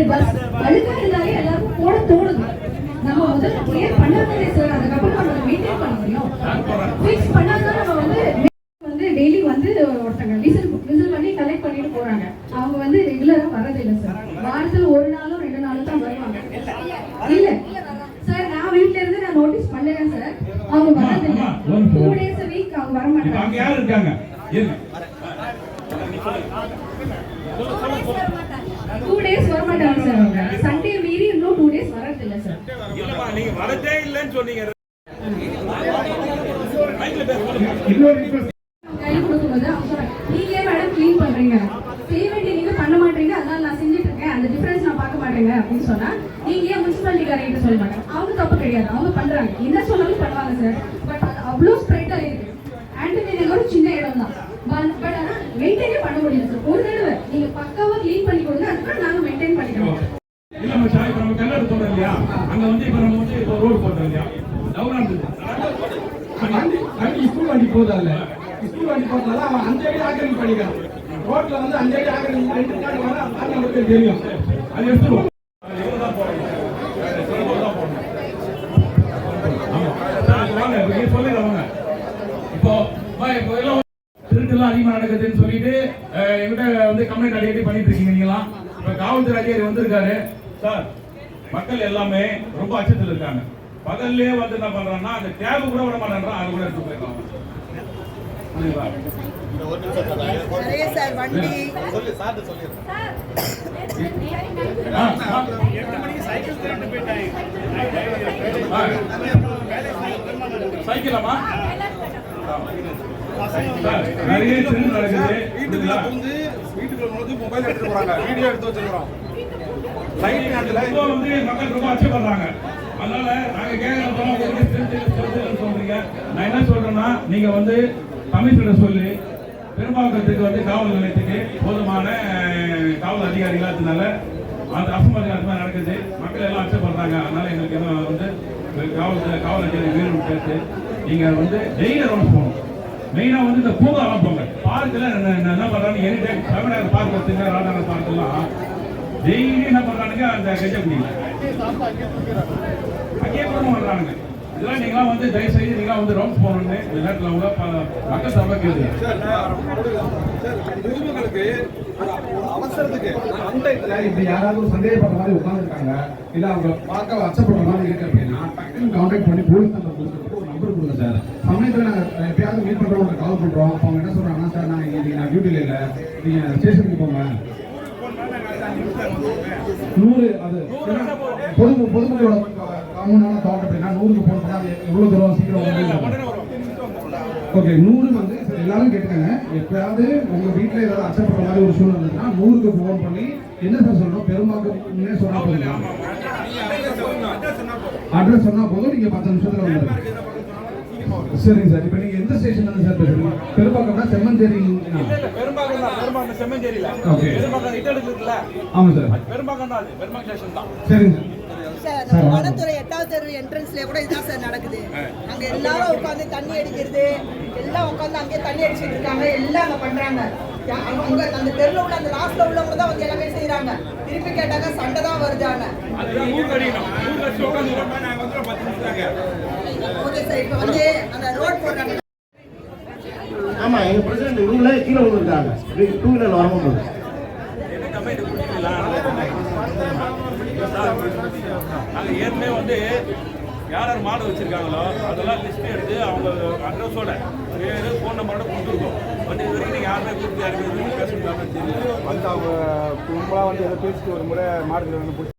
அது பஸ் அழுக்கா இருந்தாலே எல்லாருக்கும் போட தோணுது நம்ம முதல்ல கிளியர் பண்ணாதே சார் அதுக்கப்புறம் நம்ம மெயின்டைன் பண்ண முடியும். ஃபிக்ஸ் பண்ணாதான் நம்ம வந்து வந்து டெய்லி வந்து ஒருத்தங்க விசில் விசில் பண்ணி கலெக்ட் பண்ணிட்டு போறாங்க அவங்க வந்து ரெகுலரா வரது இல்ல சார் வாரத்துல ஒரு நாளும் ரெண்டு நாளும் தான் வருவாங்க இல்ல சார் நான் வீட்ல இருந்து நான் நோட்டீஸ் பண்ணுறேன் சார் அவங்க வரது இல்ல ஆமா, ஒரு டூ டேஸ் வீக் அவங்க வர மாட்டாங்க யாரு இருக்காங்க இருங்க. டூ டேஸ் வர மாட்டாங்க சார் அவங்க. சண்டே மீறி இன்னும் டூ டேஸ் வரது இல்ல சார் இல்லம்மா, நீங்க வரதே இல்லைன்னு சொன்னீங்க. கை கொடுக்கும்போது நீங்க மேடம் க்ளீன் பண்றீங்க. செய்ய வேண்டிய நீங்க பண்ண மாட்டீங்க. அதனால நான் செஞ்சுட்டு இருக்கேன். அந்த டிஃபரன்ஸ் நான் பார்க்க மாட்டேங்க. அப்படின்னு சொன்னா நீங்க ஏன் முனிசிபாலிட்டி காரங்கிட்ட சொல்ல மாட்டாங்க அவங்க தப்பு கிடையாது. அவங்க பண்றாங்க. என்ன சொன்னாலும் பண்ணுவாங்க சார் பட் அது அவ்வளோ ஸ்ப்ரெட் ஆயிருக்கு. ஆண்டனி நகர் சின்ன இடம் தான். பட் ஆனா மெயின்டைனே பண்ண முடியல சார் ஒரு தடவை நீங்க பக்காவா க்ளீன் பண்ணி நாங்க மெயின்டைன் பண்ணிக்கிறோம். இல்ல நம்ம போடுறோம் இல்லையா? அங்க வந்து இப்ப நம்ம வந்து இப்போ ரோடு போடுறோம் இல்லையா? டவுனா இருந்தது. வண்டி வண்டி ஸ்கூல் வண்டி ஸ்கூல் வண்டி போறதால அவன் அஞ்சு அடி ஆக்கிரமிப்பு பண்ணிக்கிறான். ரோட்ல வந்து அஞ்சு அடி ஆக்கிரமிப்பு ரெண்டு வர அது நமக்கு தெரியும். அது எடுத்துருவோம். இப்போ எல்லாம் திருட்டுலாம் அதிகமா நடக்குதுன்னு சொல்லிட்டு என்கிட்ட வந்து கம்ப்ளைண்ட் அடிக்கடி பண்ணிட்டு இருக்கீங்க நீங்களாம். இப்ப காவல்துறை அதிகாரி வந்திருக்காரு. சார் மக்கள் எல்லாமே ரொம்ப அச்சத்தில் இருக்காங்க. பகல்லே வந்து என்ன பண்றாங்கன்னா அந்த கேபு கூட விட மாட்டேன்றான். அது கூட எடுத்து போயிடலாம். சைக்கிளாமா சார், நிறைய நடக்குது. வீட்டுக்குள்ள புகுந்து வீட்டுக்குள்ள நுழைஞ்சு மொபைல் எடுத்துட்டு போறாங்க. வீடியோ எடுத்து வச்சிருக்கிறோம். லைட் நேரத்துல இப்போ வந்து மக்கள் ரொம்ப அச்சப்படுறாங்க அதனால நாங்க கேட்கறோம் சொல்றீங்க. நான் என்ன சொல்றேன்னா நீங்க வந்து கமிஷனர் சொல்லி. பெரும்பாக்கத்துக்கு வந்து காவல் நிலையத்துக்கு போதுமான காவல் அதிகாரிகள் இல்லாததுனால அந்த மாதிரி நடக்குது. மக்கள் எல்லாம் அச்சப்படுறாங்க அதனால எங்களுக்கு வந்து காவல் காவல் அதிகாரி வேணும் சேர்த்து நீங்க வந்து டெய்லி ரவுண்ட் போகணும். மெயினா வந்து இந்த பூங்கா வளர்ப்பாங்க. பார்க்கில் என்ன பண்றாங்க எனி டைம் தமிழ்நாடு பார்க் வச்சுங்க ராஜாங்க பார்க்கெல்லாம். டெய்லி என்ன பண்றானுங்க அந்த கெஜ குடியில. அங்கேயே கூட பண்றானுங்க இதெல்லாம் நீங்களாம் வந்து தயவு செய்து நீங்களாம் வந்து ரவுண்ட்ஸ் போகணும்னு இந்த நேரத்தில் ப- மக்கள் சபை சார் பொதுமக்களுக்கு அவசரத்துக்கு இப்படி யாராவது சந்தேகப்படுற மாதிரி உட்காந்துருக்காங்க இல்ல அவங்க பார்க்க அச்சப்படுற மாதிரி இருக்கு அப்படின்னா டக்குன்னு கான்டாக்ட் பண்ணி போலீஸ் நம்பர் சார். சமயத்தில் நாங்கள் எப்பயாவது மீட் பண்றவங்க கால் பண்றோம். அப்ப அவங்க என்ன சொல்றாங்கன்னா சார் நான் இன்னைக்கு நான் டியூட்டில இல்லை. நீங்க ஸ்டேஷனுக்கு போங்க. நூறு அது பொது பொதுமக்களோட காமனான தாட் அப்படின்னா நூறுக்கு போன் பண்ணா அது எவ்வளவு தூரம் சீக்கிரம் வந்து ஓகே நூறு வந்து எல்லாரும் கேட்டுக்கங்க. எப்பயாவது உங்க வீட்ல ஏதாவது அச்சப்படுற மாதிரி ஒரு சூழ்நிலை இருந்துச்சுன்னா நூறுக்கு ஃபோன் பண்ணி என்ன சார் சொல்லணும்? பெருமாக்கு முன்னே சொன்னா போதும். அட்ரஸ் சொன்னா போதும். நீங்க பத்து நிமிஷத்துல வந்துருங்க. சரிங்க சார். இப்போ நீங்க எந்த ஸ்டேஷன்ல இருந்து சார் பேசுறீங்க? பெரும்பாக்கம்னா செம்மஞ்சேரி பெரும்பாக்கம் தான் பெரும்பாக்கம் செம்மஞ்சேரியில. Okay. பெரும்பாக்கம் இட்டடு இருக்குல்ல? ஆமா சார். பெரும்பாக்கம் தான் அது பெரும்பாக்கம் ஸ்டேஷன் தான். சரிங்க சார். நம்ம வனத்துறை எட்டாவது தெரு என்ட்ரன்ஸ்ல கூட இதுதான் சார் நடக்குது. அங்க எல்லாரும் உட்காந்து தண்ணி அடிக்கிறது எல்லாம் உட்காந்து அங்கேயே தண்ணி அடிச்சிட்டு இருக்காங்க. எல்லாம் அங்க பண்றாங்க. அங்க அந்த தெருல உள்ள அந்த லாஸ்ட்ல உள்ளவங்க தான் வந்து எல்லாமே செய்யறாங்க திருப்பி கேட்டாங்க சண்டை தான் வருதாங்க ஆமா எங்க பிரசிடென்ட் இவங்களே கீழே விழுந்துருக்காங்க டூ வீலர் வரும்போது நாங்கள் ஏற்கனவே வந்து யார் யார் மாடு வச்சிருக்காங்களோ அதெல்லாம் லிஸ்ட் எடுத்து அவங்க அட்ரஸோட பேர் ஃபோன் நம்பரோட கொடுத்துருக்கோம். வந்து இது வரைக்கும் யாருமே கொடுத்து யாருமே பேசுகிறாங்கன்னு தெரியல வந்து அவங்க கும்பலாக வந்து ஏதோ பேசிட்டு ஒரு முறை மாடுகள் வந்து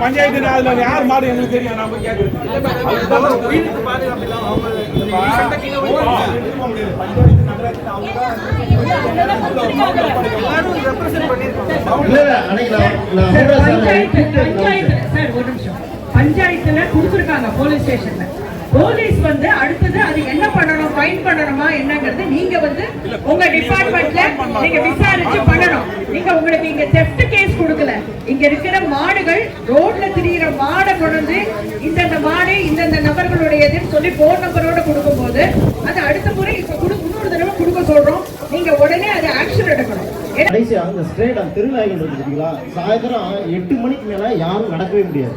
பஞ்சாயத்து அதில் யார் மாடு எங்களுக்கு தெரியும் நம்ம பஞ்சாயத்துல குடுத்திருக்காங்க போலீஸ் ஸ்டேஷன்ல போலீஸ் வந்து அடுத்தது அது என்ன பண்ணணும் ஃபைன் பண்ணணுமா என்னங்கிறது நீங்க வந்து உங்க டிபார்ட்மெண்ட்ல நீங்க விசாரிச்சு பண்ணணும். நீங்க உங்களுக்கு இங்க தெஃப்ட் கேஸ் கொடுக்கல. இங்க இருக்கிற மாடுகள் ரோட்ல திரியிற மாடை கொண்டு இந்தந்த மாடு இந்தந்த நபர்களுடையதுன்னு சொல்லி போன் நம்பரோட கொடுக்கும்போது அது அடுத்த முறை இப்ப கொடு இன்னொரு தடவை கொடுக்க சொல்றோம். நீங்க உடனே அது ஆக்ஷன் எடுக்கணும். ஏன்னா கடைசியா அந்த ஸ்ட்ரேட் அந்த திருநாய்கள் இருக்கு பார்த்தீங்களா சாயந்தரம் எட்டு மணிக்கு மேல யாரும் நடக்கவே முடியாது.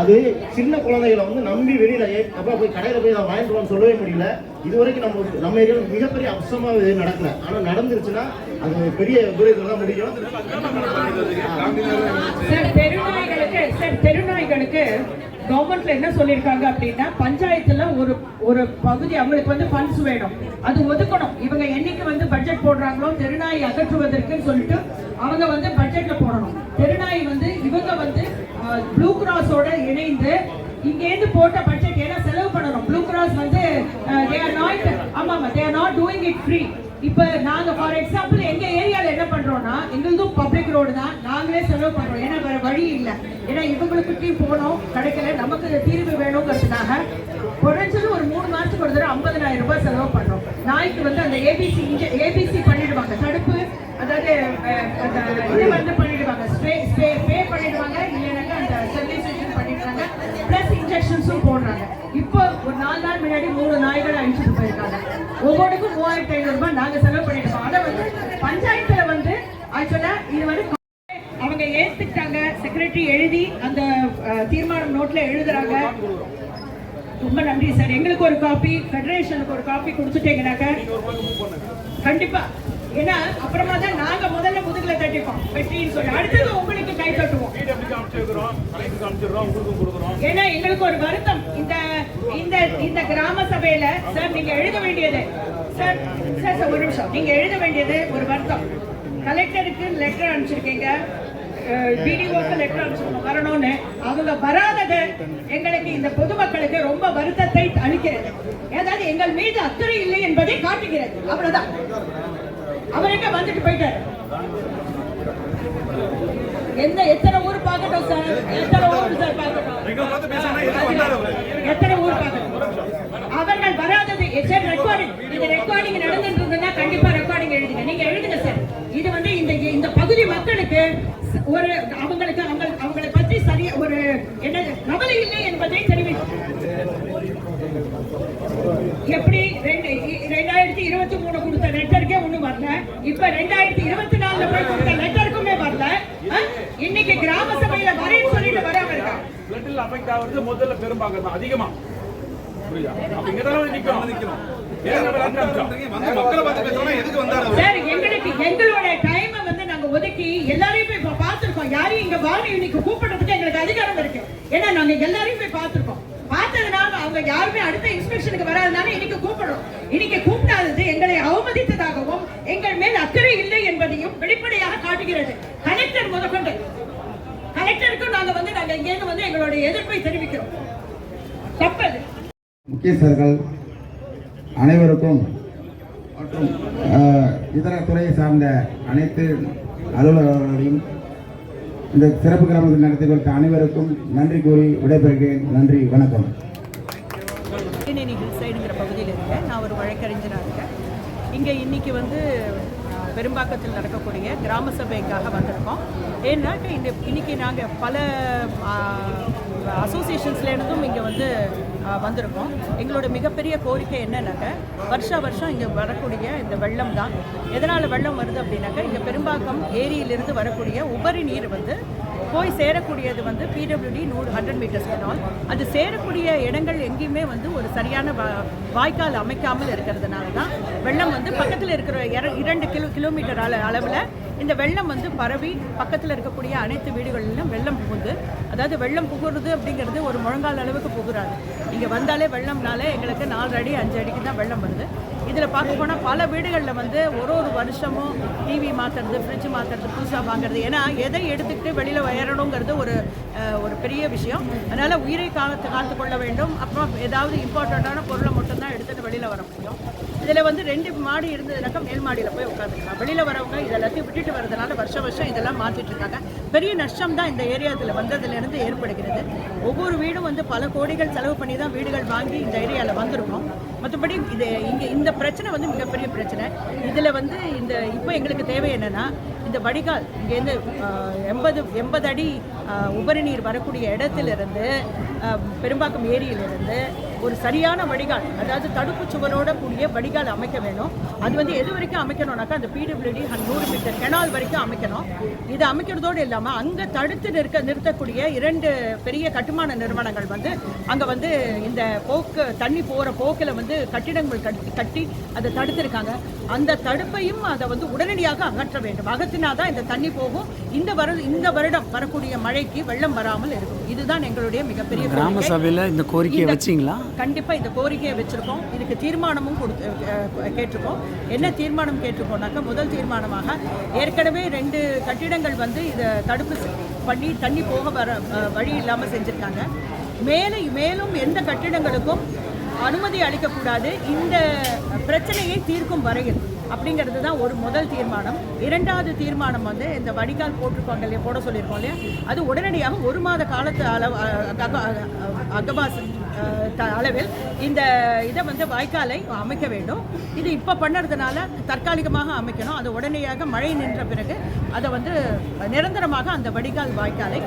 அது சின்ன குழந்தைகளை வந்து நம்பி வெளியில அப்பா போய் கடையில போய் அதை வாங்கிட்டு சொல்லவே முடியல. இது வரைக்கும் நம்ம நம்ம ஏரியாவில் மிகப்பெரிய அம்சமா இது நடக்கல. ஆனால் நடந்துருச்சுன்னா அது பெரிய விபரீதம் தான் முடியும். சார் தெருநாய்களுக்கு சார் தெருநாய்களுக்கு கவர்மெண்ட்ல என்ன சொல்லியிருக்காங்க அப்படின்னா பஞ்சாயத்துல ஒரு ஒரு பகுதி அவங்களுக்கு வந்து ஃபண்ட்ஸ் வேணும். அது ஒதுக்கணும். இவங்க என்னைக்கு வந்து பட்ஜெட் போடுறாங்களோ தெருநாய் அகற்றுவதற்குன்னு சொல்லிட்டு அவங்க வந்து பட்ஜெட்ல போடணும் தெருநாய் வந்து இவங்க வந்து ப்ளூ கிராஸோட இணைந்து இங்கேருந்து போட்ட பட்ஜெட் ஏன்னா செலவு பண்ணணும் ப்ளூ கிராஸ் வந்து தே ஆர் நாட் ஆமாம் தே பப்ளிக் ஃப்ரீ இப்போ நாங்க ஃபார் எக்ஸாம்பிள் எங்க ஏரியால என்ன பண்றோம்னா எங்களுதும் பப்ளிக் ரோடு தான். நாங்களே செலவு பண்றோம். ஏன்னா வேற வழி இல்லை. ஏன்னா இவங்களுக்கு போனோம் கிடைக்கல. நமக்கு தீர்வு வேணுங்கிறதுக்காக குறைஞ்சது ஒரு மூணு மாசத்துக்கு ஒரு தடவை ஐம்பதனாயிரம் ரூபாய் செலவு பண்றோம். நாய்க்கு வந்து அந்த ஏபிசி ஏபிசி பண்ணிடுவாங்க. தடுப்பு அதாவது அந்த இது வந்து பண்ணிடுவாங்க. ஸ்ப்ரே ஸ்ப்ரே ஸ்ப்ரே பண்ணிடுவாங்க. இல்லைனாக்கா அந்த ஸ்டெரிலைசேஷன் பண்ணிடுறாங்க ப்ளஸ் இன்ஜெக்ஷன்ஸும் போடுறாங்க இப்போ ஒரு நாலு நாள் முன்னாடி மூணு நாய்கள் அழிச்சிட்டு போயிருக்காங்க. ஒவ்வொருக்கும் மூவாயிரத்தி ஐநூறு ரூபாய் நாங்க செலவு பண்ணிருக்கோம் அதை வந்து பஞ்சாயத்துல வந்து ஆக்சுவலா இது வந்து அவங்க ஏத்துக்கிட்டாங்க. செக்ரட்டரி எழுதி அந்த தீர்மானம் நோட்ல எழுதுறாங்க. ரொம்ப நன்றி சார் எங்களுக்கு ஒரு காப்பி ஃபெடரேஷனுக்கு ஒரு காப்பி கொடுத்துட்டீங்கன்னாக்க கண்டிப்பா. ஏன்னா அப்புறமா தான் நாங்க முதல்ல முதுகுல தட்டிப்போம். வெற்றின்னு சொல்லி. அடுத்தது கை தட்டுவோம் ஏன்னா எங்களுக்கு ஒரு வருத்தம். இந்த இந்த இந்த கிராம சபையில சார் நீங்க எழுத வேண்டியது. சார் சார் சார் ஒரு நிமிஷம். நீங்க எழுத வேண்டியது ஒரு வருத்தம். கலெக்டருக்கு லெட்டர் அனுப்பிச்சிருக்கீங்க. பிடிஓக்கு லெட்டர் அனுப்பிச்சிருக்கோம். வரணும்னு. அவங்க வராதது எங்களுக்கு இந்த பொதுமக்களுக்கு ரொம்ப வருத்தத்தை அளிக்கிறது. ஏதாவது எங்கள் மீது அக்கறை இல்லை என்பதை காட்டுகிறது. அவ்வளவுதான். அவர் எங்க வந்துட்டு போயிட்டாரு? எந்த எத்தனை ஊர் பார்க்கட்டும் சார்? எத்தனை ஊர் சார் பார்க்கட்டும்? எத்தனை ஊர் பார்க்கட்டும்? அவர்கள் வராதது சார் ரெக்கார்டிங் இந்த ரெக்கார்டிங் நடந்துட்டு இருந்ததுன்னா கண்டிப்பா ரெக்கார்டிங் எழுதுங்க. நீங்க எழுதுங்க சார். இது வந்து இந்த இந்த பகுதி மக்களுக்கு ஒரு அவங்களுக்கு அவங்க அவங்களை பற்றி சரியா ஒரு என்ன கவலை இல்லை என்பதை தெரிவிக்கும். எப்படி ரெண்டாயிரத்தி இருபத்தி மூணு கொடுத்த லெட்டருக்கே ஒண்ணும் வரல. இப்ப ரெண்டாயிரத்தி இருபத்தி நாலுல போய் கொடுத்த லெட்டருக்குமே வரல ஆ? இன்னைக்கு கிராம சபையில வரேன்னு சொல்லிட்டு வராம இருக்காங்க ஆகுறது முதல்ல பெரும்பாக்கம் தான் அதிகமா. புரியுதா? அப்ப இங்க தான் வந்து நிக்கணும். நிக்கணும்? வந்து எங்களோட டைமை வந்து நாங்க ஒதுக்கி எல்லாரையும் போய் பார்த்திருக்கோம். யாரையும் இங்க வாங்க இன்னைக்கு கூப்பிடுறதுக்கு எங்களுக்கு அதிகாரம் இருக்கு. ஏன்னா நாங்க எல்லாரையும் போய் பார்த்திருக்கோம். பார்த்ததுனால அவங்க யாருமே அடுத்த இன்ஸ்பெக்ஷனுக்கு வராதனால இன்னைக்கு கூப்பிடுறோம். இன்னைக்கு கூப்பிடாதது எங்களை அவமதித்ததாகவும் எங்கள் மேல் அக்கறை இல்லை என்பதையும் வெளிப்படையாக காட்டுகிறது. கலெக்டர் முதற்கொண்டு கலெக்டருக்கும் நாங்க வந்து நாங்க இங்கேருந்து வந்து எங்களுடைய எதிர்ப்பை தெரிவிக்கிறோம். தப்பது முக்கியஸ்தர்கள் அனைவருக்கும் மற்றும் இதர துறையை சார்ந்த அனைத்து அலுவலர்களையும் இந்த சிறப்பு கிராமத்தில் நடத்தி கொடுத்த அனைவருக்கும் நன்றி கூறி விடைபெறுகிறேன். நன்றி வணக்கம். தேனி ஹில் சைடுங்கிற பகுதியில் இருக்கேன் நான் ஒரு வழக்கறிஞராக இருக்கேன். இங்கே இன்னைக்கு வந்து பெரும்பாக்கத்தில் நடக்கக்கூடிய கிராம சபைக்காக வந்திருக்கோம். ஏன்னாக்கா இந்த இன்னைக்கு நாங்கள் பல அசோசியேஷன்ஸ்லேருந்தும் இங்கே வந்து வந்திருக்கோம். எங்களோட மிகப்பெரிய கோரிக்கை என்னன்னாக்க வருஷா வருஷம் இங்கே வரக்கூடிய இந்த வெள்ளம் தான் எதனால் வெள்ளம் வருது அப்படின்னாக்கா இங்கே பெரும்பாக்கம் ஏரியிலிருந்து வரக்கூடிய உபரி நீர் வந்து போய் சேரக்கூடியது வந்து பிடபிள்யூடி நூறு ஹண்ட்ரட் மீட்டர்ஸ் கனால் அது சேரக்கூடிய இடங்கள் எங்கேயுமே வந்து ஒரு சரியான வா- வாய்க்கால் அமைக்காமல் இருக்கிறதுனால தான் வெள்ளம் வந்து பக்கத்தில் இருக்கிற இர- இரண்டு கிலோ கிலோமீட்டர் அள அளவில் இந்த வெள்ளம் வந்து பரவி பக்கத்தில் இருக்கக்கூடிய அனைத்து வீடுகளிலும் வெள்ளம் புகுந்து அதாவது வெள்ளம் புகுறது அப்படிங்கிறது ஒரு முழங்கால் அளவுக்கு புகுறாது. இங்கே வந்தாலே வெள்ளம்னால எங்களுக்கு நாலு அடி அஞ்சு அடிக்கு தான் வெள்ளம் வருது. இதில் பார்க்க போனால் பல வீடுகளில் வந்து ஒரு ஒரு வருஷமும் டிவி மாற்றுறது ஃப்ரிட்ஜ் மாற்றுறது புதுசாக வாங்குறது. ஏன்னா எதை எடுத்துக்கிட்டு வெளியில் ஏறணுங்கிறது ஒரு ஒரு பெரிய விஷயம். அதனால் உயிரை காத்து காத்து கொள்ள வேண்டும். அப்புறம் ஏதாவது இம்பார்ட்டண்ட்டான பொருளை மட்டும்தான் எடுத்துகிட்டு வெளியில் வர முடியும். இதில் வந்து ரெண்டு மாடி இருந்ததுனாக்கா மேல் மாடியில் போய் உட்காந்துக்கலாம். வெளியில் வரவங்க இது எல்லாத்தையும் விட்டுட்டு வரதுனால வருஷம் வருஷம் இதெல்லாம் மாற்றிட்டு இருக்காங்க. பெரிய நஷ்டம் தான் இந்த ஏரியாவில் வந்ததுலேருந்து ஏற்படுகிறது. ஒவ்வொரு வீடும் வந்து பல கோடிகள் செலவு பண்ணி தான் வீடுகள் வாங்கி இந்த ஏரியாவில் வந்திருக்கோம். மற்றபடி இது இங்கே இந்த பிரச்சனை வந்து மிகப்பெரிய பிரச்சனை. இதில் வந்து இந்த இப்போ எங்களுக்கு தேவை என்னென்னா இந்த வடிகால் இங்கேருந்து எண்பது எண்பது அடி உபரி நீர் வரக்கூடிய இடத்துலேருந்து பெரும்பாக்கம் ஏரியிலிருந்து ஒரு சரியான வடிகால் அதாவது தடுப்பு சுவரோட கூடிய வடிகால் அமைக்க வேணும். அது வந்து எது வரைக்கும் அமைக்கணும்னாக்கா அந்த பிடபிள்யூடி நூறு மீட்டர் கெனால் வரைக்கும் அமைக்கணும். இது அமைக்கிறதோடு இல்லாமல் அங்கே தடுத்து நிற்க நிறுத்தக்கூடிய இரண்டு பெரிய கட்டுமான நிறுவனங்கள் வந்து அங்கே வந்து இந்த போக்கு தண்ணி போகிற போக்கில் வந்து கட்டிடங்கள் கட்டி கட்டி அதை தடுத்திருக்காங்க. அந்த தடுப்பையும் அதை வந்து உடனடியாக அகற்ற வேண்டும். அகற்றினா தான் இந்த தண்ணி போகும். இந்த வரு இந்த வருடம் வரக்கூடிய மழைக்கு வெள்ளம் வராமல் இருக்கும். இதுதான் எங்களுடைய மிகப்பெரிய கிராம. சபையில் இந்த கோரிக்கையை வச்சிங்களா? கண்டிப்பாக இந்த கோரிக்கையை வச்சுருக்கோம். இதுக்கு தீர்மானமும் கொடுத்து கேட்டிருக்கோம். என்ன தீர்மானம் கேட்டிருக்கோம்னாக்கா முதல் தீர்மானமாக ஏற்கனவே ரெண்டு கட்டிடங்கள் வந்து இதை தடுப்பு பண்ணி தண்ணி போக வர வழி இல்லாமல் செஞ்சுருக்காங்க. மேலே மேலும் எந்த கட்டிடங்களுக்கும் அனுமதி அளிக்கக்கூடாது. இந்த பிரச்சனையை தீர்க்கும் வரையில் அப்படிங்கிறது தான் ஒரு முதல் தீர்மானம். இரண்டாவது தீர்மானம் வந்து இந்த வடிகால் போட்டிருப்பாங்க இல்லையா போட சொல்லியிருக்கோம் இல்லையா? அது உடனடியாக ஒரு மாத காலத்து அளவு அகபாசம் அளவில் இந்த இதை வந்து வாய்க்காலை அமைக்க வேண்டும். இது இப்போ பண்ணுறதுனால தற்காலிகமாக அமைக்கணும். அது உடனடியாக மழை நின்ற பிறகு அதை வந்து நிரந்தரமாக அந்த வடிகால் வாய்க்காலை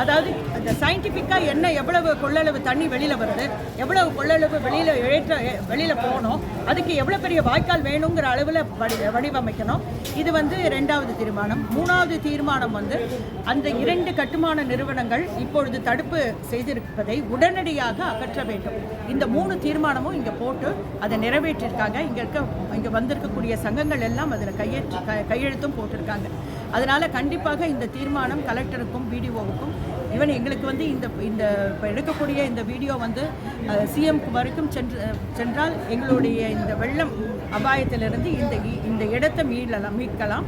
அதாவது அந்த சயின்டிஃபிக்காக என்ன எவ்வளவு கொள்ளளவு தண்ணி வெளியில் வருது எவ்வளவு கொள்ளளவு வெளியில் ஏற்ற வெளியில் போகணும் அதுக்கு எவ்வளோ பெரிய வாய்க்கால் வேணுங்கிற அளவில் வடி வடிவமைக்கணும். இது வந்து ரெண்டாவது தீர்மானம். மூணாவது தீர்மானம் வந்து அந்த இரண்டு கட்டுமான நிறுவனங்கள் இப்பொழுது தடுப்பு செய்திருப்பதை உடனடியாக அகற்ற வேண்டும். இந்த மூணு தீர்மானமும் இங்கே போட்டு அதை நிறைவேற்றிருக்காங்க. இங்கே இருக்க இங்கே வந்திருக்கக்கூடிய சங்கங்கள் எல்லாம் அதில் கையெழுத்து க- கையெழுத்தும் போட்டிருக்காங்க. அதனால் கண்டிப்பாக இந்த தீர்மானம் கலெக்டருக்கும் பிடிஓவுக்கும் ஈவன் எங்களுக்கு வந்து இந்த இந்த இப்போ எடுக்கக்கூடிய இந்த வீடியோ வந்து சிஎம் வரைக்கும் சென்று சென்றால் எங்களுடைய இந்த வெள்ளம் அபாயத்திலிருந்து இந்த இந்த இடத்தை மீளலாம் மீட்கலாம்.